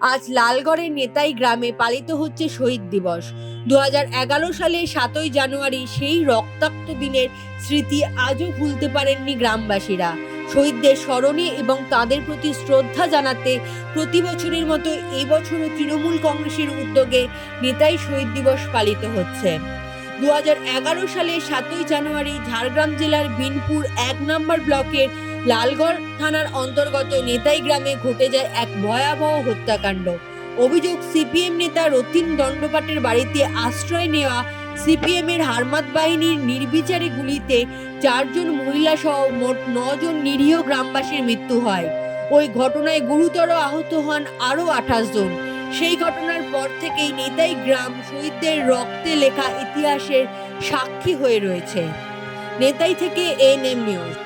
আজ লালগড়ের নেতাই গ্রামে পালিত হচ্ছে শহীদ দিবস। দুহাজার এগারো সালে সাতই জানুয়ারি সেই রক্তাক্ত দিনের স্মৃতি আজও ভুলতে পারেননি গ্রামবাসীরা। শহীদদের স্মরণে এবং তাদের প্রতি শ্রদ্ধা জানাতে প্রতি বছরের মতো এবছরও তৃণমূল কংগ্রেসের উদ্যোগে নেতাই শহীদ দিবস পালিত হচ্ছে। দু হাজার এগারো সালে সাতই জানুয়ারি ঝাড়গ্রাম জেলার বিনপুর এক নম্বর ব্লকের লালগড় থানার অন্তর্গত নেতাই গ্রামে ঘটে যায় এক ভয়াবহ হত্যাকাণ্ড। অভিযোগ সিপিএম নেতা রতিন দণ্ডপাটের বাড়িতে আশ্রয় নেওয়া সিপিএম এর হারমাত বাহিনীর নির্বিচারে গুলিতে চারজন মহিলা সহ মোট নজন নিরীহ গ্রামবাসীর মৃত্যু হয়। ওই ঘটনায় গুরুতর আহত হন আরও আঠাশ জন। সেই ঘটনার পর থেকেই নেতাই গ্রাম শহীদদের রক্তে লেখা ইতিহাসের সাক্ষী হয়ে রয়েছে। নেতাই থেকে এএনএম নিউজ।